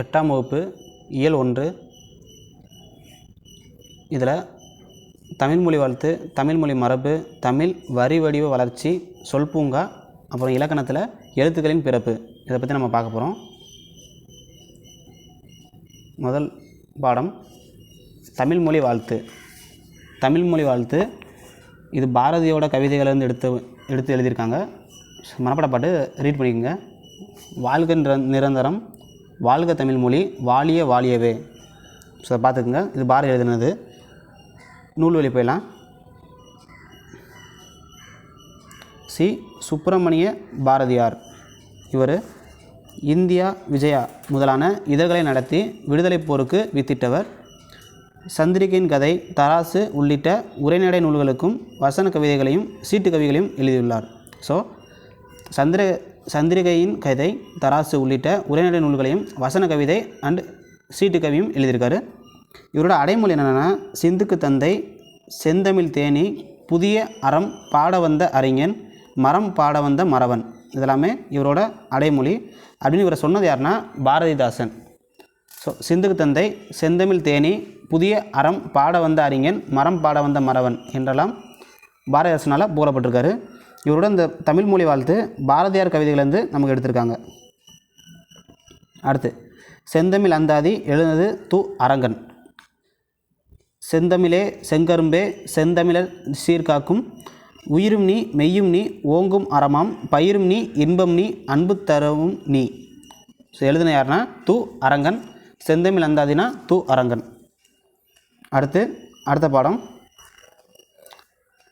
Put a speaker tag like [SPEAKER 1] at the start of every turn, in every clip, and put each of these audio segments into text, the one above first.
[SPEAKER 1] எட்டாம் வகுப்பு இயல் ஒன்று. இதில் தமிழ்மொழி வாழ்த்து தமிழ்மொழி மரபு தமிழ் வரி வடிவ வளர்ச்சி சொல் பூங்கா அப்புறம் இலக்கணத்தில் எழுத்துக்களின் பிறப்பு. இதை பற்றி நம்ம பார்க்க போகிறோம் முதல் பாடம் தமிழ்மொழி வாழ்த்து. தமிழ்மொழி வாழ்த்து இது பாரதியோட கவிதைகளிலிருந்து எடுத்து எடுத்து எழுதியிருக்காங்க. மனப்பட பாட்டு ரீட் பண்ணிக்கோங்க. வாழ்க நிரந்தரம். வாழ்க தமிழ்மொழி வாலிய வாலியவே ஸோ பார்த்துக்குங்க இது பாரதி எழுதினது. நூல்வழி போயிடலாம். சி. சுப்பிரமணிய பாரதியார். இவர் இந்தியா விஜயா முதலான இதழ்களை நடத்தி விடுதலைப் போருக்கு வித்திட்டவர். சந்திரிகையின் கதை தராசு உள்ளிட்ட உரைநடை நூல்களுக்கும் வசன கவிதைகளையும் சீட்டு கவிகளையும் எழுதியுள்ளார். ஸோ சந்திர சந்திரிகையின் கதை தராசு உள்ளிட்ட உரைநடை நூல்களையும் வசன கவிதை அண்ட் சீட்டு கவியும் எழுதியிருக்காரு. இவரோட அடைமொழி என்னென்னா சிந்துக்கு தந்தை செந்தமிழ் தேனி புதிய அறம் பாட வந்த அறிஞன் மரம் பாட வந்த மறவன் இதெல்லாமே இவரோட அடைமொழி. அப்படின்னு இவரை சொன்னது யாருன்னா பாரதிதாசன். ஸோ சிந்துக்கு தந்தை செந்தமிழ் தேனி புதிய அறம் பாட வந்த அறிஞன் மரம் பாட வந்த மறவன் என்றெல்லாம் பாரதிதாசனால் கூறப்பட்டிருக்காரு இவரோட இந்த தமிழ் மொழி வாழ்த்து பாரதியார் கவிதைகள்லேருந்து நமக்கு எடுத்திருக்காங்க. அடுத்து செந்தமிழ் அந்தாதி எழுந்தது து அரங்கன். செந்தமிழே செங்கரும்பே செந்தமிழர் சீர்காக்கும் உயிரும் நீ மெய்யும் நீ ஓங்கும் அறமாம் பயிரும் நீ இன்பம் நீ அன்பு தரவும் நீ. ஸோ எழுதின யாருன்னா து அரங்கன். செந்தமிழ் அந்தாதினா து அரங்கன். அடுத்து அடுத்த பாடம்.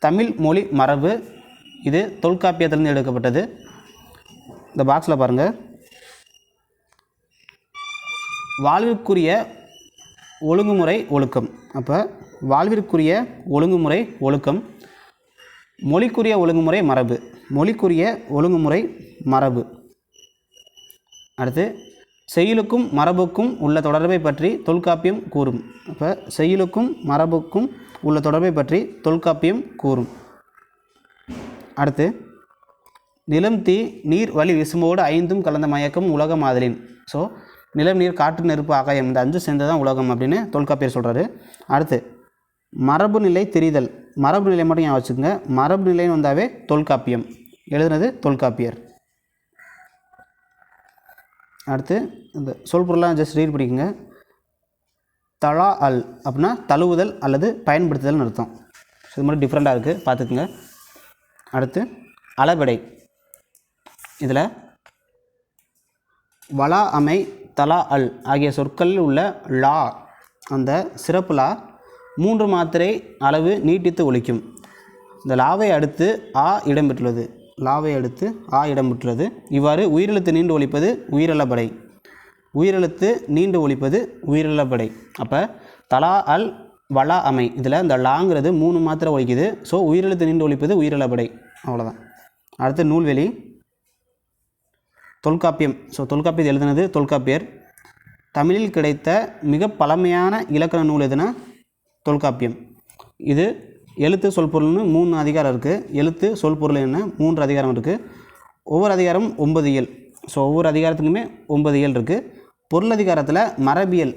[SPEAKER 1] தமிழ் மொழி மரபு இது தொல்காப்பியத்திலேருந்து எடுக்கப்பட்டது. இந்த பாக்ஸில் பாருங்கள் வாழ்விற்குரிய ஒழுங்குமுறை ஒழுக்கம். அப்போ வாழ்விற்குரிய ஒழுங்குமுறை ஒழுக்கம். மொழிக்குரிய ஒழுங்குமுறை மரபு. மொழிக்குரிய ஒழுங்குமுறை மரபு. அடுத்து செயலுக்கும் மரபுக்கும் உள்ள தொடர்பை பற்றி தொல்காப்பியம் கூறும். அப்போ செயலுக்கும் மரபுக்கும் உள்ள தொடர்பை பற்றி தொல்காப்பியம் கூறும். அடுத்து நிலம் தீ நீர் வழி விசும்போடு ஐந்தும் கலந்த மயக்கம் உலகம் மாதிரின். ஸோ நிலம் நீர் காற்று நெருப்பு ஆகாயம் இந்த அஞ்சு சேர்ந்து தான் உலகம் அப்படின்னு தொல்காப்பியர் சொல்கிறாரு அடுத்து மரபு நிலை தெரிதல். மரபு நிலை மட்டும் ஏன் வச்சுக்கோங்க. மரபு நிலைன்னு வந்தாவே தொல்காப்பியம். எழுதுனது தொல்காப்பியர். அடுத்து இந்த சொல்பொருளாக ஜஸ்ட் ரீட் பண்ணிக்கோங்க. தலா அல் அப்படின்னா தழுவுதல் அல்லது பயன்படுத்துதல்னு அர்த்தம். ஸோ இது மாதிரி டிஃப்ரெண்ட்டாக இருக்குது பார்த்துக்குங்க. அடுத்து அளபெடை இதில் வலா அமை தலா அல் ஆகிய சொற்களில் உள்ள லா அந்த சிறப்பு லா மூன்று மாத்திரை அளவு நீட்டித்து ஒழிக்கும் இந்த லாவை அடுத்து ஆ இடம்பெற்றுள்ளது. லாவை அடுத்து ஆ இடம்பெற்றுள்ளது. இவ்வாறு உயிரெழுத்து நீண்டு ஒழிப்பது உயிரிழப்படை உயிரெழுத்து நீண்டு ஒழிப்பது உயிரிழப்படை அப்போ தலா அல் வளா அமை. இதில் இந்த லாங்கிறது மூணு மாத்திரை ஒழிக்குது. ஸோ உயிரெழுத்து நீண்டு ஒழிப்பது உயிரிழப்படை. அவ்வளோதான் அடுத்து நூல்வெளி. தொல்காப்பியம். ஸோ தொல்காப்பியத்தை எழுதினது தொல்காப்பியர். தமிழில் கிடைத்த மிக பழமையான இலக்கண நூல் எதுனா? தொல்காப்பியம். இது எழுத்து சொல்பொருள்னு மூணு அதிகாரம் இருக்குது எழுத்து சொல்பொருள் என்ன? மூன்று அதிகாரம் இருக்குது ஒவ்வொரு அதிகாரம் ஒன்பது இயல். ஸோ ஒவ்வொரு அதிகாரத்துக்குமே ஒன்பது இயல் இருக்குது பொருள் அதிகாரத்தில் மரபியல்.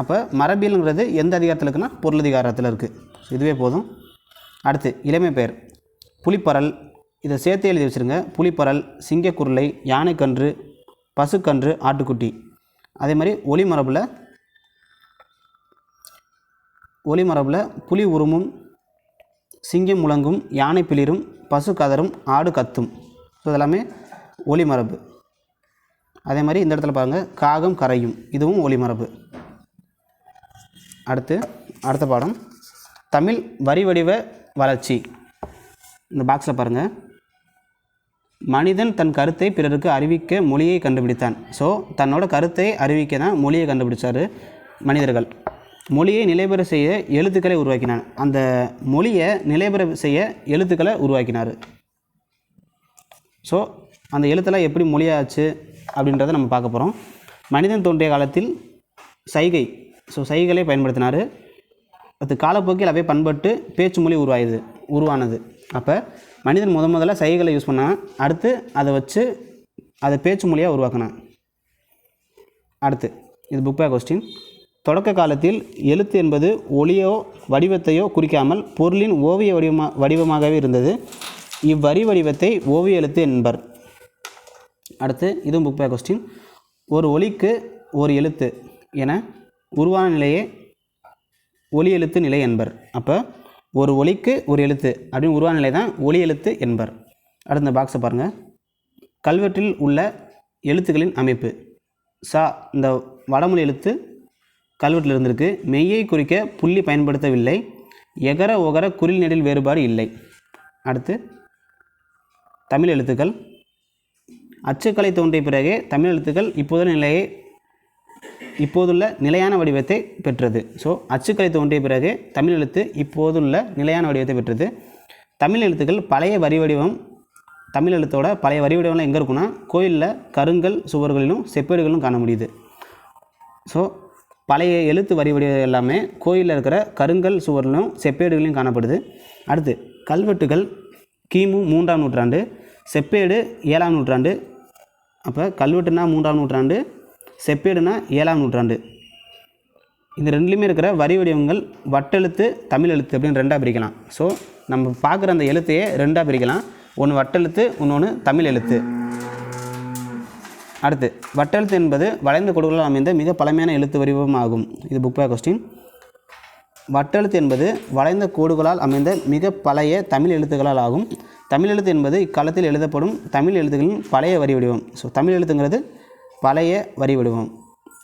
[SPEAKER 1] அப்போ மரபியல்ங்கிறது எந்த அதிகாரத்தில் இருக்குன்னா பொருளதிகாரத்தில் இருக்குது இதுவே போதும். அடுத்து இளமை பெயர். புலிப்பரல். இதை சேர்த்து எழுதி வச்சுருங்க. புலிப்பரல் சிங்கக்குருளை யானைக்கன்று பசுக்கன்று ஆட்டுக்குட்டி. அதே மாதிரி ஒளிமரபில் ஒளிமரபில் புலி உருமும் சிங்கம் முழங்கும் யானை பிளிரும் பசு கதரும் ஆடு கத்தும். ஸோ இதெல்லாமே ஒளிமரபு அதே மாதிரி இந்த இடத்துல பாருங்கள் காகம் கரையும். இதுவும் ஒளிமரபு அடுத்து அடுத்த பாடம். தமிழ் வரி வடிவ வளர்ச்சி. இந்த பாக்ஸில் பாருங்கள் மனிதன் தன் கருத்தை பிறருக்கு அறிவிக்க மொழியை கண்டுபிடித்தான். ஸோ தன்னோட கருத்தை அறிவிக்க தான் மொழியை கண்டுபிடிச்சார் மனிதர்கள். மொழியை நிலைபெற செய்ய எழுத்துக்களை உருவாக்கினான். அந்த மொழியை நிலைபெற செய்ய எழுத்துக்களை உருவாக்கினார். ஸோ அந்த எழுத்தெல்லாம் எப்படி மொழியாச்சு அப்படின்றத நம்ம பார்க்க போகிறோம் மனிதன் தோன்றிய காலத்தில் சைகை ஸோ சைகளை பயன்படுத்தினார். அது காலப்போக்கில் அவை பண்பட்டு பேச்சு மொழி உருவாயுது உருவானது. அப்போ மனிதன் முத முதல்ல சைகளை யூஸ் பண்ணான். அடுத்து அதை வச்சு அதை பேச்சு மொழியாக உருவாக்கினான். அடுத்து இது புக் பே கொஸ்டின் தொடக்க காலத்தில் எழுத்து என்பது ஒளியோ வடிவத்தையோ குறிக்காமல் பொருளின் ஓவிய வடிவமா வடிவமாகவே இருந்தது. இவ்வரி வடிவத்தை ஓவிய எழுத்து என்பர். அடுத்து இதுவும் புக் பே கொஸ்டின் ஒரு ஒலிக்கு ஒரு எழுத்து என உருவான நிலையே ஒலி எழுத்து நிலை என்பர். அப்போ ஒரு ஒலிக்கு ஒரு எழுத்து அப்படின்னு உருவான நிலை தான் ஒலி எழுத்து என்பர். அடுத்த இந்த பாக்ஸை பாருங்கள் கல்வெட்டில் உள்ள எழுத்துக்களின் அமைப்பு. சா இந்த வடமொழி எழுத்து கல்வெட்டில் இருந்திருக்கு. மெய்யை குறிக்க புள்ளி பயன்படுத்தவில்லை. எகர ஒகர குறில் நெடில் வேறுபாடு இல்லை. அடுத்து தமிழ் எழுத்துக்கள். அச்சுக்கலை தோன்றிய பிறகே தமிழ் எழுத்துக்கள் இப்போதுள்ள நிலையை இப்போதுள்ள நிலையான வடிவத்தை பெற்றது. ஸோ அச்சுக்கலை தோன்றிய பிறகு தமிழ் எழுத்து இப்போதுள்ள நிலையான வடிவத்தை பெற்றது. தமிழ் எழுத்துக்கள் பழைய வரி வடிவம் தமிழ் எழுத்தோட பழைய வரி வடிவம்லாம் எங்கே இருக்குன்னா கோயிலில் கருங்கல் சுவர்களிலும் செப்பேடுகளிலும் காண முடியுது. ஸோ பழைய எழுத்து வரி வடிவம் எல்லாமே கோயிலில் இருக்கிற கருங்கல் சுவரிலும் செப்பேடுகளையும் காணப்படுது. அடுத்து கல்வெட்டுகள் கிமு மூன்றாம் நூற்றாண்டு செப்பேடு ஏழாம் நூற்றாண்டு அப்போ கல்வெட்டுனா மூன்றாம் நூற்றாண்டு செப்பேடுனா ஏழாம் நூற்றாண்டு. இந்த ரெண்டுலேயுமே இருக்கிற வரி வடிவங்கள் வட்டெழுத்து தமிழ் எழுத்து அப்படின்னு ரெண்டாக பிரிக்கலாம். ஸோ நம்ம பார்க்குற அந்த எழுத்தையே ரெண்டாக பிரிக்கலாம். ஒன்று வட்டெழுத்து இன்னொன்று தமிழ் எழுத்து. அடுத்து வட்டெழுத்து என்பது வளைந்த கொடுகளால் அமைந்த மிக பழமையான எழுத்து வடிவம் ஆகும். இது புக் பே கொஸ்டின் வட்டெழுத்து என்பது வளைந்த கோடுகளால் அமைந்த மிக பழைய தமிழ் எழுத்துக்களால் ஆகும். தமிழ் எழுத்து என்பது இக்காலத்தில் எழுதப்படும் தமிழ் எழுத்துக்களின் பழைய வரி வடிவம். ஸோ தமிழ் எழுத்துங்கிறது வளைய வரி வடிவம்.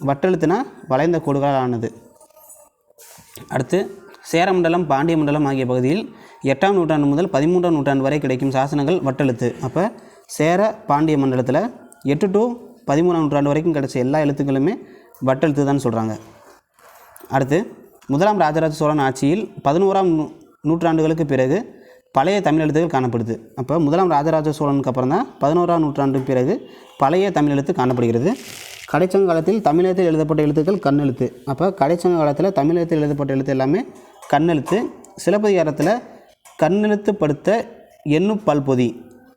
[SPEAKER 1] வட்டெழுத்துனா வளைந்த கோடுகளால் ஆனது. அடுத்து சேரமண்டலம் பாண்டிய மண்டலம் ஆகிய பகுதியில் எட்டாம் நூற்றாண்டு முதல் பதிமூன்றாம் நூற்றாண்டு வரை கிடைக்கும் சாசனங்கள் வட்டெழுத்து அப்போ சேர பாண்டிய மண்டலத்தில் எட்டு டு பதிமூணாம் நூற்றாண்டு வரைக்கும் கிடைச்ச எல்லா எழுத்துக்களுமே வட்டெழுத்து தான் சொல்கிறாங்க அடுத்து முதலாம் ராஜராஜ சோழன் ஆட்சியில் பதினோராம் நூ நூற்றாண்டுகளுக்கு பிறகு பழைய தமிழ் எழுத்துகள் காணப்படுது. அப்போ முதலாம் ராஜராஜ சோழனுக்கு அப்புறம் தான் பதினோராம் நூற்றாண்டுக்கு பிறகு பழைய தமிழ் எழுத்து காணப்படுகிறது. கடைச்சங்க காலத்தில் தமிழகத்தில் எழுதப்பட்ட எழுத்துக்கள் கண்ணெழுத்து அப்போ கடைச்சங்க காலத்தில் தமிழகத்தில் எழுதப்பட்ட எழுத்து எல்லாமே கண்ணெழுத்து சிலப்பதிகாரத்தில் கண்ணெழுத்துப்படுத்த எண்ணு பல்பொதி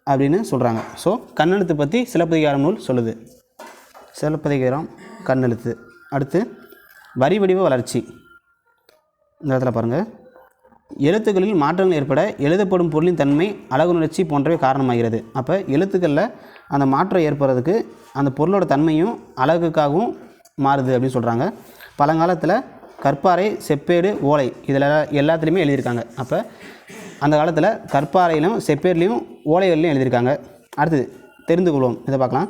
[SPEAKER 1] அப்படின்னு சொல்கிறாங்க ஸோ கண்ணெழுத்து பற்றி சிலப்பதிகாரம் நூல் சொல்லுது. சிலப்பதிகாரம் கண்ணெழுத்து அடுத்து வரி வடிவ வளர்ச்சி. இந்த இடத்துல பாருங்கள் எழுத்துக்களில் மாற்றங்கள் ஏற்பட எழுதப்படும் பொருளின் தன்மை அழகுணர்ச்சி போன்றவை காரணமாகிறது. அப்போ எழுத்துக்களில் அந்த மாற்றம் ஏற்படுறதுக்கு அந்த பொருளோட தன்மையும் அழகுக்காகவும் மாறுது அப்படின்னு சொல்கிறாங்க பழங்காலத்தில் கற்பாறை செப்பேடு ஓலை இதில் எல்லாத்துலேயுமே எழுதியிருக்காங்க. அப்போ அந்த காலத்தில் கற்பாறையிலும் செப்பேர்லேயும் ஓலைகள்லையும் எழுதியிருக்காங்க. அடுத்தது தெரிந்து கொள்வோம். இதை பார்க்கலாம்.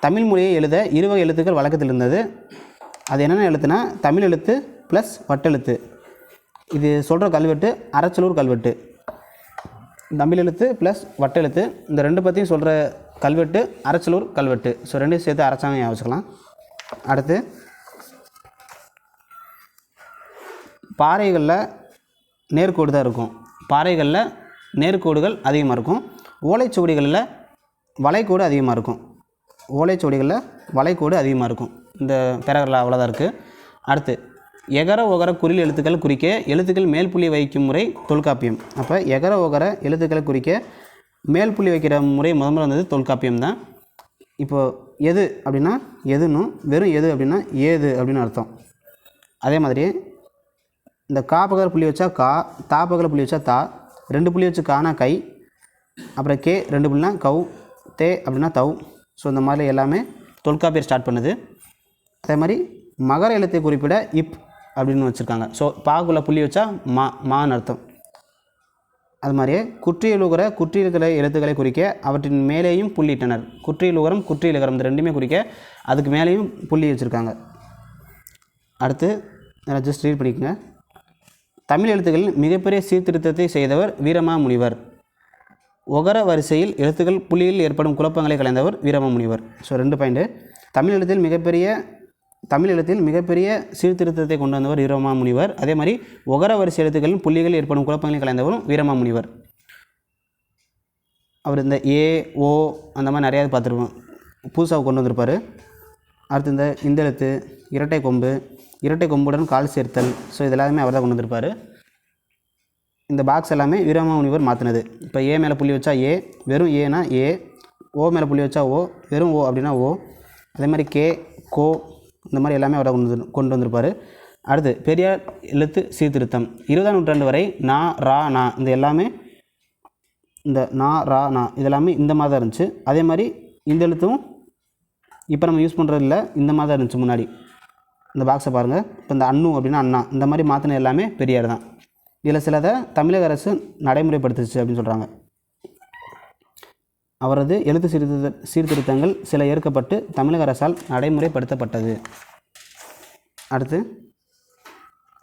[SPEAKER 1] தமிழ் மொழியை எழுத இருவகை எழுத்துக்கள் வழக்கத்தில் இருந்தது. அது என்னென்ன எழுத்துனா தமிழ் எழுத்து ப்ளஸ் வட்டெழுத்து. இது சொல்கிற கல்வெட்டு அறச்சலூர் கல்வெட்டு. தமிழ் எழுத்து ப்ளஸ் வட்டெழுத்து இந்த ரெண்டு பற்றியும் சொல்கிற கல்வெட்டு அரைச்சலூர் கல்வெட்டு. ஸோ ரெண்டையும் சேர்த்து அரைச்சாங்க ஞாபகம் அடுத்து பாறைகளில் நேர்கோடு தான் இருக்கும். பாறைகளில் நேர்கோடுகள் அதிகமாக இருக்கும். ஓலைச்சுவடிகளில் வளைகோடு அதிகமாக இருக்கும். ஓலைச்சுவடிகளில் வளைகோடு அதிகமாக இருக்கும். இந்த பேரகரில் அவ்வளோதான் இருக்குது அடுத்து எகர ஒகர குறில் எழுத்துக்கள் குறிக்க எழுத்துக்கள் மேல் புள்ளி வைக்கும் முறை தொல்காப்பியம். அப்போ எகர ஒகர எழுத்துக்களை குறிக்க மேல் புள்ளி வைக்கிற முறை முத முதல்ல வந்தது தொல்காப்பியம் தான். இப்போது எது அப்படின்னா எதுன்னும் வெறும் எது அப்படின்னா ஏது அப்படின்னு அர்த்தம். அதே மாதிரி இந்த காப்பகர புள்ளி வச்சா கா தா புள்ளி வச்சா தா ரெண்டு புள்ளி வச்சு கானா கை அப்புறம் கே ரெண்டு புள்ளினா கவு தே அப்படின்னா தவ் ஸோ இந்த மாதிரி எல்லாமே தொல்காப்பியர் ஸ்டார்ட் பண்ணுது. அதே மாதிரி மகர எழுத்தை குறிப்பிட இப் அப்படின்னு வச்சுருக்காங்க. ஸோ பாகுல புள்ளி வச்சா மா மான்னு அர்த்தம். அது மாதிரியே குற்றியலுகர குற்றியலுகிற எழுத்துக்களை குறிக்க அவற்றின் மேலேயும் புள்ளியிட்டனர் குற்றியலுகரம் குற்றியலுகரம் இந்த ரெண்டுமே குறிக்க அதுக்கு மேலேயும் புள்ளி வச்சுருக்காங்க. அடுத்து ஜஸ்ட் ரீட் பண்ணிக்கோங்க. தமிழ் எழுத்துக்களில் மிகப்பெரிய சீர்திருத்தத்தை செய்தவர் வீரமாமுனிவர். ஒகர வரிசையில் எழுத்துக்கள் புள்ளியில் ஏற்படும் குழப்பங்களை கலைந்தவர் வீரமாமுனிவர். ஸோ ரெண்டு பாயிண்ட்டு தமிழ் எழுத்தில் மிகப்பெரிய தமிழ் எழுத்தில் மிகப்பெரிய சீர்திருத்தத்தை கொண்டு வந்தவர் வீரமாமுனிவர். அதே மாதிரி ஒகர வரிசை எழுத்துக்களில் புள்ளிகள் ஏற்படும் குழப்பங்களை கலந்தவரும் வீரமா முனிவர் அவர் இந்த ஏ ஓ அந்த மாதிரி நிறையா பார்த்துருப்போம். புதுசாக கொண்டு வந்திருப்பார். அடுத்து இந்த இந்த எழுத்து இரட்டை கொம்பு இரட்டை கொம்புடன் கால் சேர்த்தல். ஸோ இது எல்லாமே அவர் தான் கொண்டு வந்திருப்பார். இந்த பாக்ஸ் எல்லாமே வீரமாமுனிவர் மாற்றினது இப்போ ஏ மேலே புள்ளி வச்சா ஏ வெறும் ஏனா ஏ ஓ மேலே புள்ளி வச்சா ஓ வெறும் ஓ அப்படின்னா ஓ. அதே மாதிரி கே கோ இந்த மாதிரி எல்லாமே அவர் கொண்டு வந்து- கொண்டு வந்திருப்பார். அடுத்து பெரியார் எழுத்து சீர்திருத்தம். இருபதாம் நூற்றாண்டு வரை நா ரா நா இந்த எல்லாமே இந்த நா ரா நா இதெல்லாமே இந்த மாதிரி தான் இருந்துச்சு. அதே மாதிரி இந்த எழுத்தும் இப்போ நம்ம யூஸ் பண்ணுறதில்ல இந்த மாதிரி தான் இருந்துச்சு முன்னாடி. இந்த பாக்ஸை பாருங்கள் இப்போ இந்த அண்ணு அப்படின்னா அண்ணா. இந்த மாதிரி மாற்றின எல்லாமே பெரியார் தான். இதில் சிலதை தமிழக அரசு நடைமுறைப்படுத்துச்சு அப்படின்னு சொல்கிறாங்க அவரது எழுத்து சீர்திருத்த சீர்திருத்தங்கள் சில ஏற்கப்பட்டு தமிழக அரசால் நடைமுறைப்படுத்தப்பட்டது. அடுத்து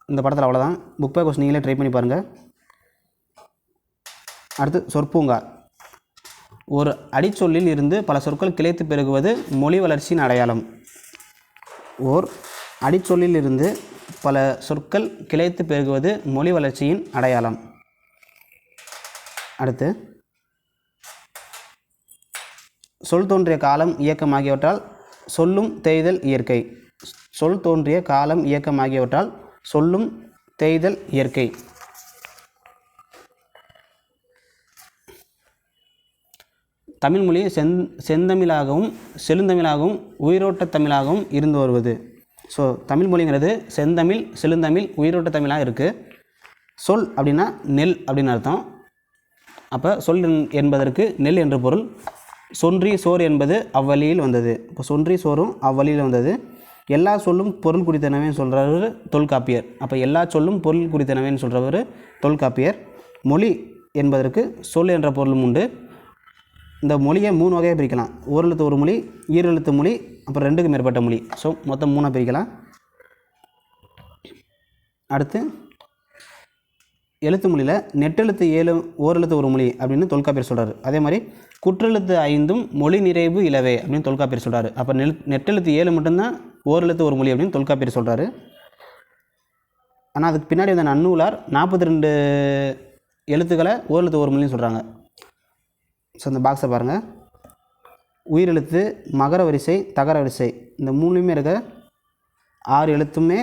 [SPEAKER 1] இந்த படத்தில் அவ்வளோதான் புக் பை நீங்களே ட்ரை பண்ணி பாருங்கள் அடுத்து சொற்பூங்கா. ஒரு அடிச்சொல்லில் இருந்து பல சொற்கள் கிளைத்து பெருகுவது மொழி வளர்ச்சியின் அடையாளம். ஓர் அடிச்சொல்லில் இருந்து பல சொற்கள் கிளைத்து பெருகுவது மொழி வளர்ச்சியின் அடையாளம். அடுத்து சொல் தோன்றிய காலம் இயக்கம் ஆகியவற்றால் சொல்லும் தேய்தல் இயற்கை. சொல் தோன்றிய காலம் இயக்கம் ஆகியவற்றால் சொல்லும் தேய்தல் இயற்கை. தமிழ்மொழி செந் செந்தமிழாகவும் செழுந்தமிழாகவும் உயிரோட்ட தமிழாகவும் இருந்து வருவது. ஸோ தமிழ் மொழிங்கிறது செந்தமிழ் செழுந்தமிழ் உயிரோட்ட தமிழாக இருக்குது சொல் அப்படின்னா நெல் அப்படின்னு அர்த்தம். அப்போ சொல் என்- என்பதற்கு நெல் என்ற பொருள். சொன்றி சோறு என்பது அவ்வழியில் வந்தது. இப்போ சொன்றி சோறும் அவ்வழியில் வந்தது. எல்லா சொல்லும் பொருள் குறித்தனவேன்னு சொல்கிறவர் தொல்காப்பியர் அப்போ எல்லா சொல்லும் பொருள் குறித்தனவேன்னு சொல்கிறவர் தொல்காப்பியர் மொழி என்பதற்கு சொல் என்ற பொருளும் உண்டு. இந்த மொழியை மூணு வகையாக பிரிக்கலாம். ஓரெழுத்து ஒரு மொழி ஈரெழுத்து மொழி அப்புறம் ரெண்டுக்கு மேற்பட்ட மொழி. ஸோ மொத்தம் மூணாக பிரிக்கலாம். அடுத்து எழுத்து மொழியில் நெட்டெழுத்து ஏழு ஓரெழுத்து ஒரு மொழி அப்படின்னு தொல்காப்பியர் சொல்கிறார் அதே மாதிரி குற்றெழுத்து ஐந்தும் மொழி நிறைவு இலவே அப்படின்னு தொல்காப்பியர் சொல்கிறாரு அப்போ நெல் நெட்டெழுத்து ஏழு மட்டும்தான் ஓரெழுத்து ஒரு மொழி அப்படின்னு தொல்காப்பியர் சொல்கிறாரு ஆனால் அதுக்கு பின்னாடி வந்த நன்னூலார் நாற்பத்தி ரெண்டு எழுத்துக்களை ஓரெழுத்து ஒரு மொழின்னு சொல்கிறாங்க ஸோ இந்த பாக்ஸை பாருங்கள் உயிரெழுத்து மகர வரிசை தகர வரிசை. இந்த மூணுலையுமே இருக்க ஆறு எழுத்துமே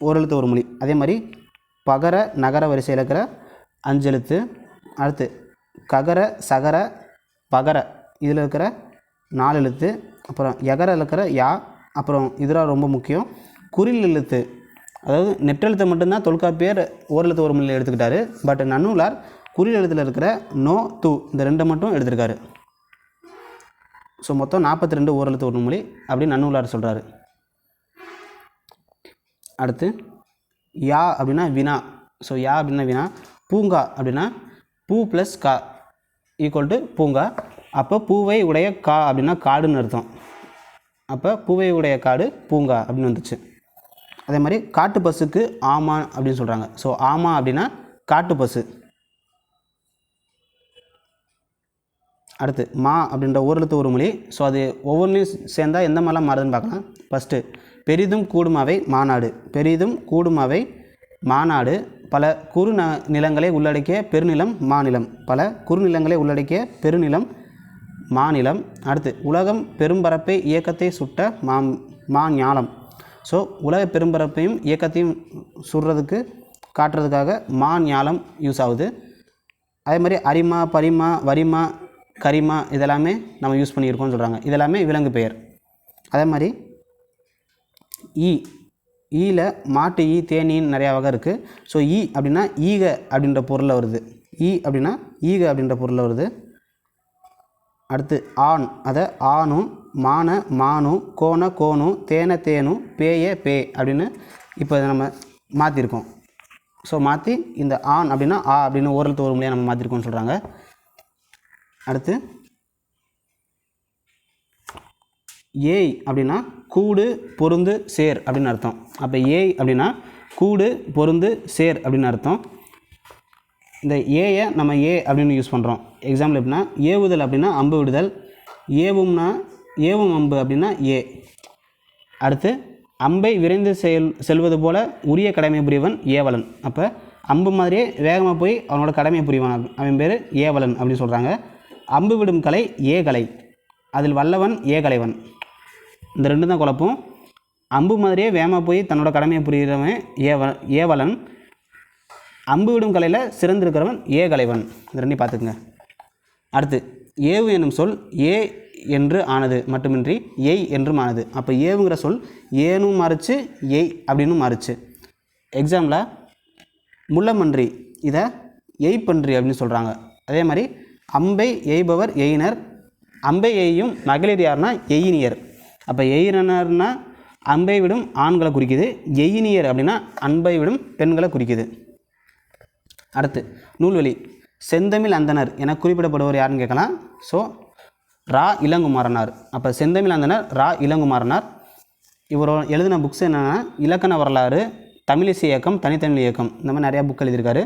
[SPEAKER 1] ஓரெழுத்து ஒரு மொழி. அதே மாதிரி பகர நகர வரிசையில் இருக்கிற அஞ்சு எழுத்து. அடுத்து ககர சகர பகர. இதில் இருக்கிற நாலு எழுத்து. அப்புறம் எகர இருக்கிற யா அப்புறம் இதெல்லாம் ரொம்ப முக்கியம். குறில் எழுத்து. அதாவது நெற்றெழுத்தை மட்டும்தான் தொல்காப்பியர் ஓரெழுத்து ஒரு மொழியில் எடுத்துக்கிட்டாரு. பட் நன்னூலார் குறில் எழுத்தில் இருக்கிற நோ து இந்த ரெண்டை மட்டும் எடுத்திருக்காரு. ஸோ மொத்தம் நாற்பத்தி ரெண்டு ஓரெழுத்து ஒரு மொழி அப்படின்னு நன்னூலார் சொல்கிறாரு அடுத்து யா அப்படின்னா வினா. ஸோ யா அப்படின்னா வினா. பூங்கா அப்படின்னா பூ ப்ளஸ் கா. ஈக்குவல் டு பூங்கா. அப்போ பூவை உடைய கா அப்படின்னா காடுன்னு அர்த்தம். அப்போ பூவை உடைய காடு பூங்கா அப்படின்னு வந்துச்சு. அதே மாதிரி காட்டு பஸ்ஸுக்கு ஆமா அப்படின்னு சொல்கிறாங்க ஸோ ஆமா அப்படின்னா காட்டு பஸ்ஸு அடுத்து மா அப்படின்ற ஓரெழுத்து ஒரு மொழி. ஸோ அது ஒவ்வொன்றையும் சேர்ந்தா எந்த மாதிரிலாம் மாறுதுன்னு பார்க்கலாம். ஃபஸ்ட்டு பெரிதும் கூடும் அவை மாநாடு. பெரிதும் கூடும் அவை மாநாடு. பல குறு நிலங்களை உள்ளடக்கிய பெருநிலம் மாநிலம். பல குறுநிலங்களை உள்ளடக்கிய பெருநிலம் மாநிலம். அடுத்து உலகம் பெரும்பரப்பை இயக்கத்தை சுட்ட மா மா ஞாலம் ஸோ உலக பெரும்பரப்பையும் இயக்கத்தையும் சுடுறதுக்கு காட்டுறதுக்காக மா ஞாலம் யூஸ் ஆகுது. அதே மாதிரி அரிமா பரிமா வரிமா கரிமா இதெல்லாமே நம்ம யூஸ் பண்ணியிருக்கோம்னு சொல்கிறாங்க இதெல்லாமே விலங்கு பெயர். அதே மாதிரி ஈ ஈல மாட்டு ஈ தேனின்னு நிறையா வகை இருக்குது ஸோ ஈ அப்படின்னா ஈக அப்படின்ற பொருளில் வருது. ஈ அப்படின்னா ஈக அப்படின்ற பொருளில் வருது. அடுத்து ஆண். அதை ஆணும் மான மானும் கோண கோணும் தேன தேனும் பேய பே அப்படின்னு இப்போ இதை நம்ம மாற்றிருக்கோம் ஸோ மாற்றி இந்த ஆண் அப்படின்னா ஆ அப்படின்னு ஓரளத்து ஒரு மொழியாக நம்ம மாற்றிருக்கோம்னு சொல்கிறாங்க அடுத்து ஏய் அப்படின்னா கூடு பொருந்து சேர் அப்படின்னு அர்த்தம். அப்போ ஏய் அப்படின்னா கூடு பொருந்து சேர் அப்படின்னு அர்த்தம். இந்த ஏயை நம்ம ஏ அப்படின்னு யூஸ் பண்ணுறோம் எக்ஸாம்பிள் எப்படின்னா ஏவுதல் அப்படின்னா அம்பு விடுதல். ஏவும்னா ஏவும் அம்பு அப்படின்னா ஏ. அடுத்து அம்பை விரைந்து செயல் செல்வது போல உரிய கடமை புரியவன் ஏவலன். அப்போ அம்பு மாதிரியே வேகமாக போய் அவனோட கடமையை புரிவான். அவன் பேர் ஏவலன் அப்படின்னு சொல்கிறாங்க அம்பு விடும் கலை ஏகலை. அதில் வல்லவன் ஏகலைவன். இந்த ரெண்டு தான் குழப்பம். அம்பு மாதிரியே வேகமாக போய் தன்னோட கடமையை புரிகிறவன் ஏவ ஏவலன். அம்பு விடும் கலையில் சிறந்திருக்கிறவன் ஏ கலைவன் இந்த ரெண்டையும் பார்த்துக்குங்க. அடுத்து ஏவு என்னும் சொல் ஏ என்று ஆனது. மட்டுமின்றி எய் என்றும் ஆனது. அப்போ ஏவுங்கிற சொல் ஏனும் மாறுச்சு எய் அப்படின்னு மாறுச்சு. எக்ஸாம்பிள் முள்ளமன்றி இதை எய்ப்பன்றி அப்படின்னு சொல்கிறாங்க அதே மாதிரி அம்பை எய்பவர் எயினர் அம்பை எய்யும் மகளிர் யாருன்னா எயினியர் அப்போ எயினர்னா அம்பை விடும் ஆண்களை குறிக்குது. எயினியர் அப்படின்னா அன்பை விடும் பெண்களை குறிக்குது. அடுத்து நூல்வெளி செந்தமிழ் அந்தனர் என குறிப்பிடப்படுவர் யாருன்னு கேட்கலாம். ஸோ ரா இளங்குமாரனார் அப்போ செந்தமிழ் அந்தனர் ரா இளங்குமாரனார் இவர் எழுதின புக்ஸ் என்னென்னா இலக்கண வரலாறு தமிழிசை இயக்கம் தனித்தமிழ் இயக்கம். இந்த மாதிரி நிறையா புக் எழுதியிருக்காரு.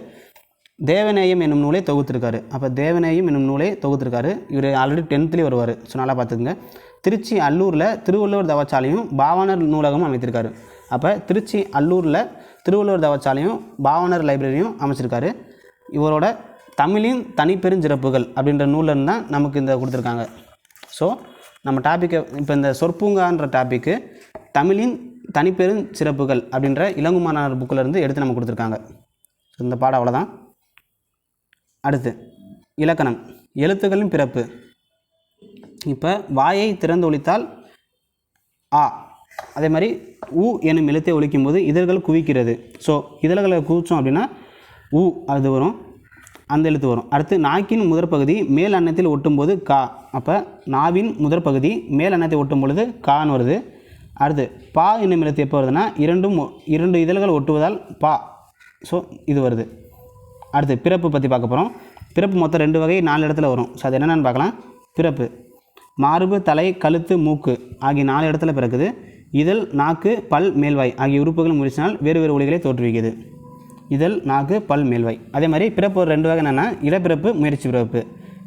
[SPEAKER 1] தேவநேயம் என்னும் நூலை தொகுத்திருக்காரு. அப்போ தேவநேயம் என்னும் நூலை தொகுத்திருக்காரு. இவர் ஆல்ரெடி டென்த்லேயே வருவார். ஸோ நல்லா பார்த்துக்குங்க. திருச்சி அல்லூரில் திருவள்ளுவர் தவச்சாலையும் பாவாணர் நூலகமும் அமைத்திருக்காரு. அப்போ திருச்சி அல்லூரில் திருவள்ளுவர் தவச்சாலையும் பாவாணர் லைப்ரரியும் அமைச்சிருக்காரு. இவரோட தமிழின் தனிப்பெருஞ்சிறப்புகள் அப்படின்ற நூலில் தான் நமக்கு இந்த கொடுத்துருக்காங்க. ஸோ நம்ம டாப்பிக்கை இப்போ இந்த சொற்பூங்கான்ற டாப்பிக்கு தமிழின் தனிப்பெரும் சிறப்புகள் அப்படின்ற இளங்குமாரனார் புக்கில் இருந்து எடுத்து நம்ம கொடுத்துருக்காங்க. இந்த பாடம் அவ்வளோதான் அடுத்து இலக்கணம். எழுத்துக்களின் பிறப்பு. இப்போ வாயை திறந்து ஒழித்தால் ஆ. அதே மாதிரி உ எனும் எழுத்தை ஒழிக்கும் போது இதழ்கள் குவிக்கிறது. ஸோ இதழ்களை குவிச்சோம் அப்படின்னா உ அது வரும் அந்த எழுத்து வரும். அடுத்து நாக்கின் முதற் பகுதி மேல் அன்னத்தில் ஒட்டும்போது கா. அப்போ நாவின் முதற் பகுதி மேல் அன்னத்தை ஒட்டும் பொழுது கான்னு வருது. அடுத்து பா என்னும் எழுத்து எப்போ வருதுன்னா இரண்டும் இரண்டு இதழ்கள் ஒட்டுவதால் பா. ஸோ இது வருது. அடுத்து பிறப்பு பற்றி பார்க்க போகிறோம் பிறப்பு மொத்தம் ரெண்டு வகை நாலு இடத்துல வரும். ஸோ அது என்னென்னு பார்க்கலாம். பிறப்பு. மார்பு தலை கழுத்து மூக்கு ஆகிய நாலு இடத்துல பிறக்குது. இதழ் நாக்கு பல் மேல்வாய் ஆகிய உறுப்புகள் முறிச்சினால் வேறு வேறு ஒளிகளை தோற்றுவிக்குது இதழ் நாக்கு பல் மேல்வாய். அதே மாதிரி பிறப்பு ஒரு ரெண்டு வகை என்னென்னா இடப்பிறப்பு முயற்சி பிறப்பு.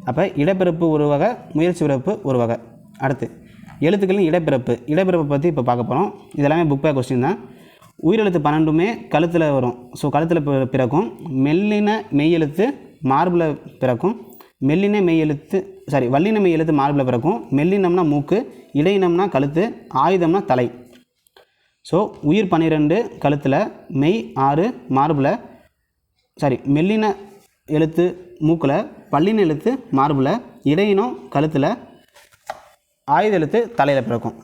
[SPEAKER 1] அப்போ இடப்பிறப்பு ஒரு வகை முயற்சி பிறப்பு ஒரு வகை. அடுத்து எழுத்துக்களின் இடப்பிறப்பு. இடப்பிறப்பை பற்றி இப்போ பார்க்க போகிறோம் இதெல்லாமே புக் பேக் கொஸ்டின் தான். உயிரெழுத்து பன்னெண்டுமே கழுத்தில் வரும். ஸோ கழுத்தில் பிறக்கும். மெல்லின மெய்யெழுத்து மார்பில் பிறக்கும். மெல்லின மெய் எழுத்து சாரி வல்லின மெய்யெழுத்து மார்பில் பிறக்கும். மெல்லினம்னா மூக்கு இடையினம்னா கழுத்து ஆயுதம்னா தலை. ஸோ உயிர் பன்னிரெண்டு கழுத்தில் மெய் ஆறு மார்பில் சாரி மெல்லின எழுத்து மூக்கில் பல்லின எழுத்து மார்பில் இடையினம் கழுத்தில் ஆயுத எழுத்து தலையில் பிறக்கும்.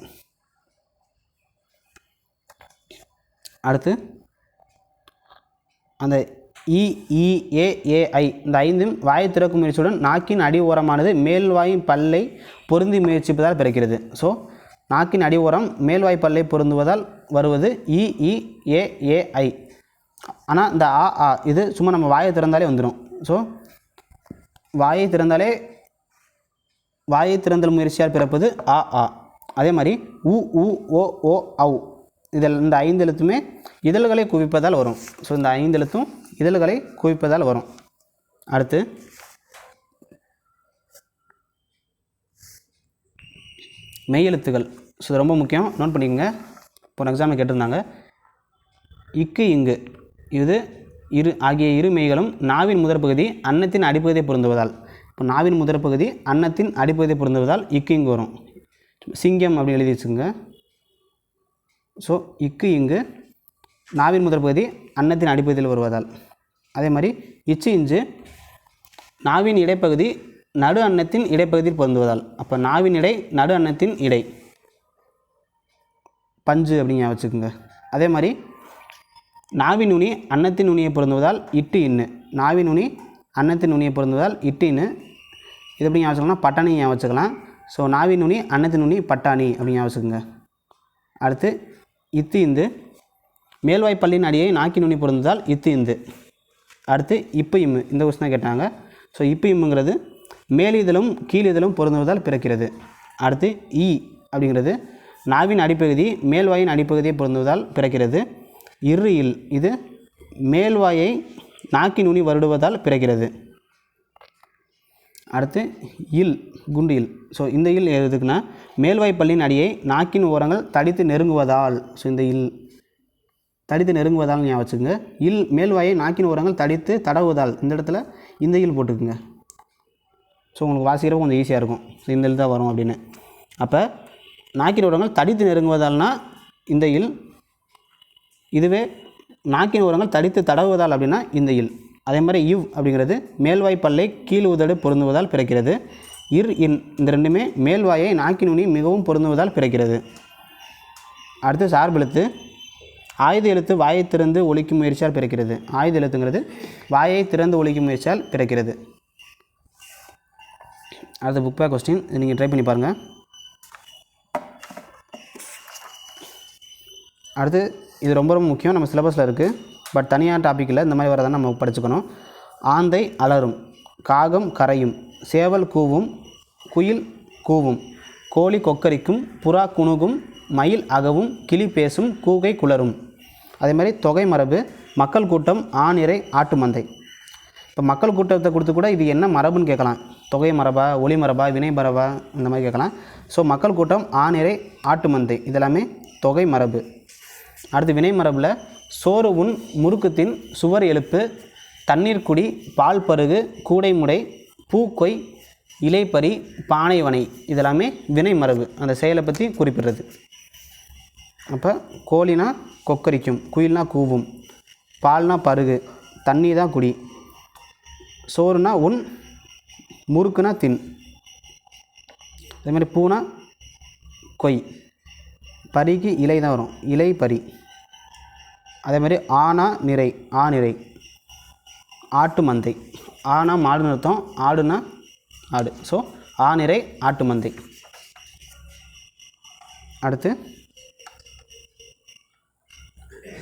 [SPEAKER 1] அடுத்து அந்த இஇஏஏஐ இந்த ஐந்தும் வாய் திறக்கும் முயற்சியுடன் நாக்கின் அடி ஓரமானது மேல்வாயின் பல்லை பொருந்தி முயற்சிப்பதால் பிறக்கிறது. ஸோ நாக்கின் அடி ஓரம் மேல்வாய் பல்லை பொருந்துவதால் வருவது இஇஏஏஐ ஆனால் இந்த ஆ ஆ இது சும்மா நம்ம வாயை திறந்தாலே வந்துடும் ஸோ வாயை திறந்தாலே வாயை திறந்தல் முயற்சியால் பிறப்பது ஆ ஆ. அதே மாதிரி உ உ ஓ ஓ ஔ. இதில் இந்த ஐந்து எழுத்துமே இதழ்களை குவிப்பதால் வரும். ஸோ இந்த ஐந்து எழுத்தும் இதழ்களை குவிப்பதால் வரும். அடுத்து. மெய்யெழுத்துகள் ஸோ இது ரொம்ப முக்கியம். நோட் பண்ணிக்கோங்க. போன எக்ஸாமில் கேட்டிருந்தாங்க. இக்கு இங்கு. இது இரு ஆகிய இரு மெய்களும் நாவின் முதற் பகுதி அன்னத்தின் அடிப்பகுதியை பொருந்துவதால். இப்போ நாவின் முதற் பகுதி அன்னத்தின் அடிப்பகுதியை பொருந்துவதால் இக்கு இங்கு வரும். சிங்கம் அப்படி எழுதி வச்சுக்கோங்க. ஸோ இக்கு இங்கு நாவின் முதற் பகுதி அன்னத்தின் அடிப்பகுதியில் வருவதால். அதே மாதிரி இச்சு இஞ்சு நாவின் இடைப்பகுதி நடு அன்னத்தின் இடைப்பகுதியில் பொருந்துவதால். அப்போ நாவின் இடை நடு அன்னத்தின் இடை. பஞ்சு அப்படிங்க வச்சுக்கோங்க. அதே மாதிரி நாவின் நுனி அன்னத்தின் நுனியை பொருந்துவதால் இட்டு இன்னு. நாவின் நுனி அன்னத்தின் நுனியை பொருந்துவதால் இட்டு இன்னு. இது எப்படி ஞாபகம் வச்சுக்கலாம் பட்டாணி ஞாபகம் வச்சுக்கலாம். ஸோ நாவின் நுனி அன்னத்தின் நுனி பட்டாணி அப்படின்னு ஞாபகம் வச்சுக்கோங்க. அடுத்து இத்து இந்து. மேல்வாய்ப்பள்ளியின் அடியை நாக்கின் நுனி பொருந்துவதால் இத்து இந்து. அடுத்து இப்போ இம்மு இந்த கொஸ்டினாக கேட்டாங்க. ஸோ இப்போ இம்முங்கிறது மேலிதழும் கீழிதழும் பொருந்துவதால் பிறக்கிறது. அடுத்து ஈ அப்படிங்கிறது நாவின் அடிப்பகுதி மேல்வாயின் அடிப்பகுதியை பொருந்துவதால் பிறக்கிறது. இரு இல் இது மேல்வாயை நாக்கின் நுனி வருடுவதால் பிறக்கிறது. அடுத்து இல் குண்டு இல். ஸோ இந்த இல் எதுக்குன்னா மேல்வாய் பள்ளியின் அடியை நாக்கின் ஓரங்கள் தடித்து நெருங்குவதால். ஸோ இந்த இல். தடித்து நெருங்குவதால் ஞாபகம் வச்சுக்கோங்க. இல் மேல்வாயை நாக்கின் ஓரங்கள் தடித்து தடவுவதால் இந்த இடத்துல இந்த இல் போட்டுக்குங்க. ஸோ உங்களுக்கு வாசிக்கிறப்ப கொஞ்சம் ஈஸியாக இருக்கும். ஸோ இந்த இல் தான் வரும் அப்படின்னு. அப்போ நாக்கின் ஓரங்கள் தடித்து நெருங்குவதால்னா இந்த இல் இதுவே நாக்கின் ஓரங்கள் தடித்து தடவுவதால் அப்படின்னா இந்த இல். அதே மாதிரி இவ் அப்படிங்கிறது மேல்வாய் பல்லை கீழ் உதடு பொருந்துவதால் பிறக்கிறது. இர் இன் இந்த ரெண்டுமே மேல்வாயை நாக்கின் உனி மிகவும் பொருந்துவதால் பிறக்கிறது. அடுத்து சார்பெழுத்து. ஆயுத எழுத்து வாயை திறந்து ஒழிக்கும் முயற்சியால் பிறக்கிறது. ஆயுத எழுத்துங்கிறது வாயை திறந்து ஒழிக்கும் முயற்சியால் பிறக்கிறது. அடுத்த புக் பேக் கொஸ்டின் நீங்கள் ட்ரை பண்ணி பாருங்கள் அடுத்து இது ரொம்ப ரொம்ப முக்கியம். நம்ம சிலபஸில் இருக்குது பட் தனியாக டாப்பிக்கில் இந்த மாதிரி வரதான் நம்ம படிச்சுக்கணும். ஆந்தை அலரும் காகம் கரையும் சேவல் கூவும் குயில் கூவும் கோழி கொக்கரிக்கும் புறா குணுகும் மயில் அகவும் கிளி பேசும் கூகை குளரும். அதே மாதிரி தொகை மரபு மக்கள் கூட்டம் ஆணிறை ஆட்டு மந்தை. இப்போ மக்கள் கூட்டத்தை கொடுத்து கூட இது என்ன மரபுன்னு கேட்கலாம். தொகை மரபா ஒளி மரபா வினை மரபா இந்த மாதிரி கேட்கலாம். ஸோ மக்கள் கூட்டம் ஆணிறை ஆட்டு மந்தை இதெல்லாமே தொகை மரபு. அடுத்து வினை மரபில் சோறு உண் முறுக்குத்தின் சுவர் எழுப்பு தண்ணீர் குடி பால் பருகு கூடைமுடை பூக்கொய் இலைப்பறி பானை வனை இதெல்லாமே வினை மரபு. அந்த செயலை பற்றி குறிப்பிடுறது. அப்போ கோழினா கொக்கரிக்கும் குயில்னா கூவும் பால்னா பருகு தண்ணி தான் குடி. சோறுனா உன் முறுக்குனா தின். அதே மாதிரி பூனா கொய். பரிக்கு இலை தான் வரும். இலை பரி. அதே மாதிரி ஆனா நிறை ஆ நிறை. ஆட்டு மந்தை. ஆனா மாடுன்னு அர்த்தம். ஆடுனா ஆடு. ஸோ ஆ நிறை ஆட்டு மந்தை. அடுத்து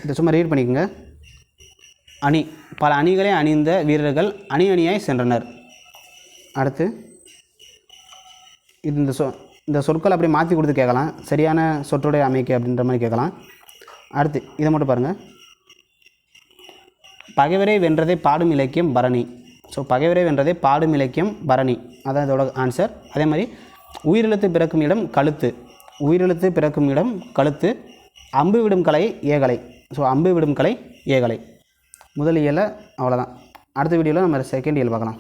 [SPEAKER 1] இதை சும்மா ரீட் பண்ணிக்கோங்க. அணி பல அணிகளை அணிந்த வீரர்கள் அணி அணியாய் சென்றனர். அடுத்து இது இந்த சொ இந்த சொற்கள் அப்படியே மாற்றி கொடுத்து கேட்கலாம். சரியான சொற்றொடை அமைக்க அப்படின்ற மாதிரி கேட்கலாம். அடுத்து இதை மட்டும் பாருங்கள் பகைவரை வென்றதை பாடும் இலக்கியம் பரணி. ஸோ பகைவரை வென்றதை பாடும் இலக்கியம் பரணி. அதான் இதோட ஆன்சர் அதே மாதிரி உயிரெழுத்து பிறக்கும் இடம் கழுத்து. உயிரெழுத்து பிறக்கும் இடம் கழுத்து. அம்பு விடும் கலை ஏகலை. ஸோ அம்பு விடும் கலை ஏகலை. முதல் இயலை அவ்வளோதான் அடுத்த வீடியோவில் நம்ம செகண்ட் இயல் பார்க்கலாம்.